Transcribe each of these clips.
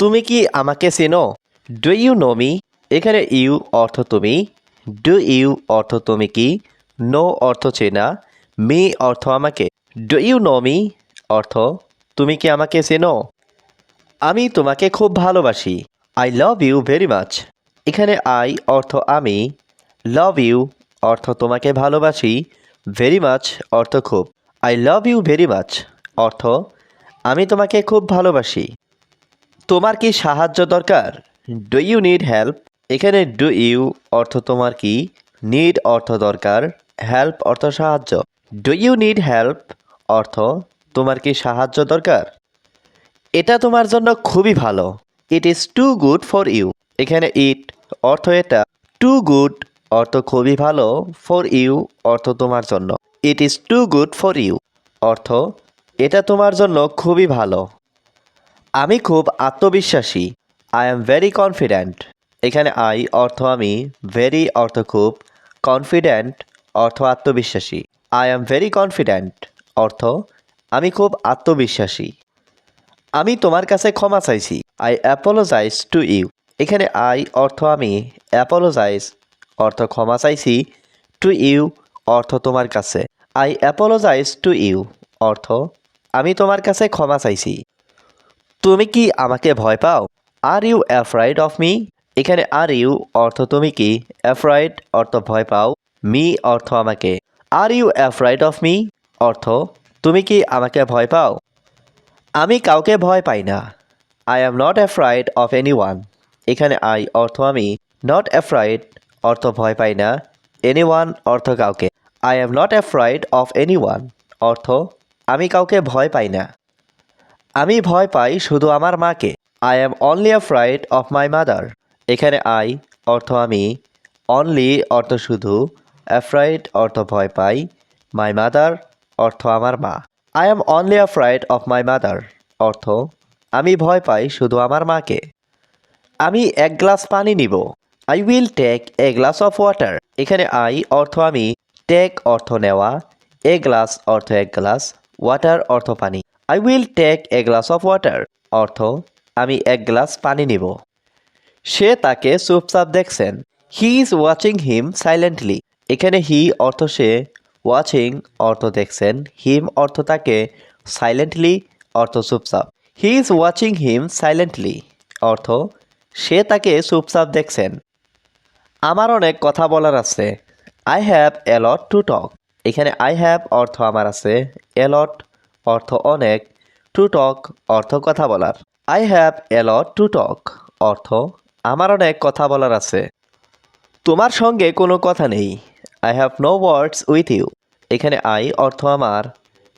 তুমি কি আমাকে চেনো? ডু ইউ নো মি এখানে ইউ অর্থ তুমি। ডু ইউ অর্থ তুমি কি? নো অর্থ চেনা। মি অর্থ আমাকে। ডু ইউ নো মি অর্থ, তুমি কি আমাকে চেনো? আমি তোমাকে খুব ভালোবাসি। I love you very much এখানে আই অর্থ আমি। লাভ ইউ অর্থ তোমাকে ভালোবাসি। ভেরি মাচ অর্থ খুব। I love you very much অর্থ, আমি তোমাকে খুব ভালোবাসি। তোমার কি সাহায্য দরকার? ডু ইউ নিড হেল্প এখানে ডু ইউ অর্থ তোমার কি? নিড অর্থ দরকার। হেল্প অর্থ সাহায্য। ডু ইউ নিড হেল্প অর্থ তোমার কি সাহায্য দরকার? এটা তোমার জন্য খুবই ভালো। It is too good for you এখানে ইট অর্থ এটা। টু গুড অর্থ খুবই ভালো ফর ইউ অর্থ তোমার জন্য। It is too good for you অর্থ এটা তোমার জন্য খুবই ভালো। আমি খুব আত্মবিশ্বাসী। আই এম ভেরি কনফিডেন্ট এখানে আই অর্থ আমি ভেরি অর্থ খুব কনফিডেন্ট অর্থ আত্মবিশ্বাসী। আই এম ভেরি কনফিডেন্ট অর্থ আমি খুব আত্মবিশ্বাসী। আমি তোমার কাছে ক্ষমা চাইছি। আই অ্যাপোলোজাইজ টু ইউ এখানে আই অর্থ আমি অ্যাপোলোজাইজ অর্থ ক্ষমা চাইছি টু ইউ অর্থ তোমার কাছে। আই অ্যাপোলোজাইজ টু ইউ অর্থ আমি তোমার কাছে ক্ষমা চাইছি। তুমি কি আমাকে ভয় পাও? Are you afraid of me এখানে আর ইউ অর্থ তুমি কি? অ্যাফ্রাইড অর্থ ভয় পাও। মি অর্থ আমাকে। Are you afraid of me অর্থ, তুমি কি আমাকে ভয় পাও? আমি কাউকে ভয় পাই না। I am not afraid of anyone এখানে আই অর্থ আমি। নট অ্যাফ্রাইড অর্থ ভয় পাই না। এনি ওয়ান অর্থ কাউকে। I am not afraid of anyone অর্থ, আমি কাউকে ভয় পাই না। আমি ভয় পাই শুধু আমার মাকে। I am only afraid of my mother এখানে আই অর্থ আমি। অনলি অর্থ শুধু। অ্যাফ্রাইড অর্থ ভয় পাই। মাই মাদার অর্থ আমার মা। I am only afraid of my mother অর্থ, আমি ভয় পাই শুধু আমার মাকে। আমি এক গ্লাস পানি নিব। I will take a glass of water এখানে আই অর্থ আমি। টেক অর্থ নেওয়া। এ গ্লাস অর্থ এক গ্লাস। ওয়াটার অর্থ পানি। I will take a glass of water অর্থ, আমি এক গ্লাস পানি নিব। সে তাকে চুপচাপ দেখছেন। He is watching him silently এখানে হি অর্থ সে। ওয়াচিং অর্থ দেখছেন। হিম অর্থ তাকে। সাইলেন্টলি অর্থ চুপচাপ। He is watching him silently অর্থ, সে তাকে চুপচাপ দেখছেন। আমার অনেক কথা বলার আছে। I have a lot to talk এখানে আই হ্যাভ অর্থ আমার আছে। এলট অর্থ অনেক টু টক অর্থ কথা বলার। I have a lot to talk অর্থ আমার অনেক কথা বলার আছে। তোমার সঙ্গে কোনো কথা নেই। I have no words with you এখানে আই অর্থ আমার।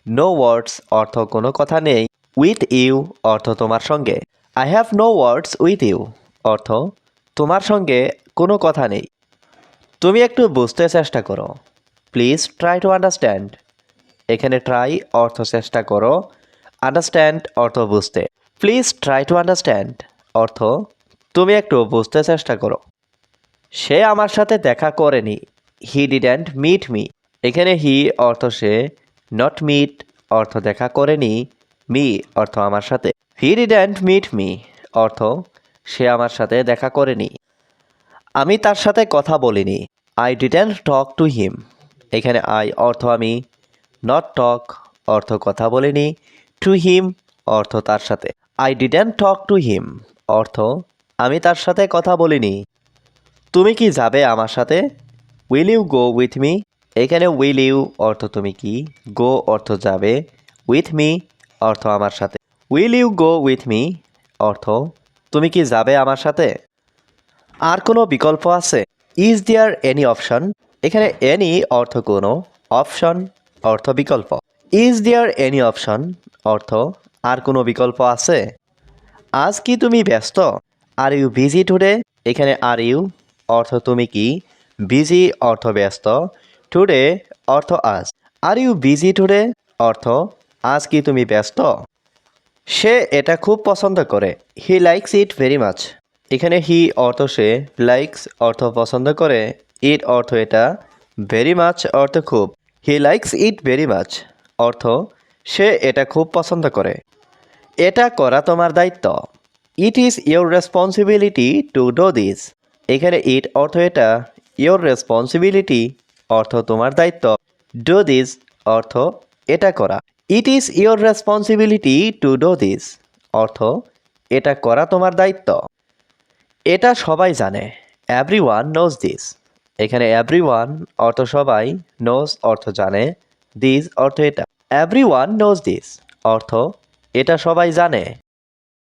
নো ওয়ার্ডস অর্থ কোনো কথা নেই। উইথ ইউ অর্থ তোমার সঙ্গে। I have no words with you অর্থ তোমার সঙ্গে কোনো কথা নেই। তুমি একটু বুঝতে চেষ্টা করো। প্লিজ ট্রাই টু আন্ডারস্ট্যান্ড এখানে ট্রাই অর্থ চেষ্টা করো আন্ডারস্ট্যান্ড অর্থ বুঝতে। প্লিজ ট্রাই টু আন্ডারস্ট্যান্ড অর্থ তুমি একটু বুঝতে চেষ্টা করো। সে আমার সাথে দেখা করেনি। হি ডিডেন্ট মিট মি এখানে হি অর্থ সে নট মিট অর্থ দেখা করেনি। মি অর্থ আমার সাথে। হি ডিডেন্ট মিট মি অর্থ সে আমার সাথে দেখা করেনি। আমি তার সাথে কথা বলিনি। I didn't talk to him এখানে আই অর্থ আমি নট টক অর্থ কথা বলিনি টু হিম অর্থ তার সাথে। I didn't talk to him অর্থ, আমি তার সাথে কথা বলিনি। তুমি কি যাবে আমার সাথে? Will you go with me এখানে উইল ইউ অর্থ তুমি কি? গো অর্থ যাবে। উইথ মি অর্থ আমার সাথে। Will you go with me অর্থ, তুমি কি যাবে আমার সাথে? আর কোনো বিকল্প আছে? ইজ দেয়ার এনি অপশন এখানে এনি অর্থ কোনো। অপশন অর্থ বিকল্প। ইজ দেয়ার এনি অপশন অর্থ, আর কোনো বিকল্প আছে? আজ কি তুমি ব্যস্ত? আর ইউ বিজি টুডে এখানে আর ইউ অর্থ তুমি কি? বিজি অর্থ ব্যস্ত। টুডে অর্থ আজ। আর ইউ বিজি টুডে অর্থ, আজ কি তুমি ব্যস্ত? সে এটা খুব পছন্দ করে। He likes it very much এখানে হি অর্থ সে লাইকস অর্থ পছন্দ করে। ইট অর্থ এটা। ভেরি মাচ অর্থ খুব। He likes it very much অর্থ, সে এটা খুব পছন্দ করে। এটা করা তোমার দায়িত্ব। It is your responsibility to do this এখানে ইট অর্থ এটা। ইয়োর রেসপন্সিবিলিটি অর্থ তোমার দায়িত্ব। ডো দিস অর্থ এটা করা। It is your responsibility to do this অর্থ, এটা করা তোমার দায়িত্ব। এটা সবাই জানে। এভরি ওয়ান নোজ দিস এখানে এভরি ওয়ান অর্থ সবাই নোজ অর্থ জানে দিস অর্থ এটা। এভরি ওয়ান নোজ দিস অর্থ এটা সবাই জানে।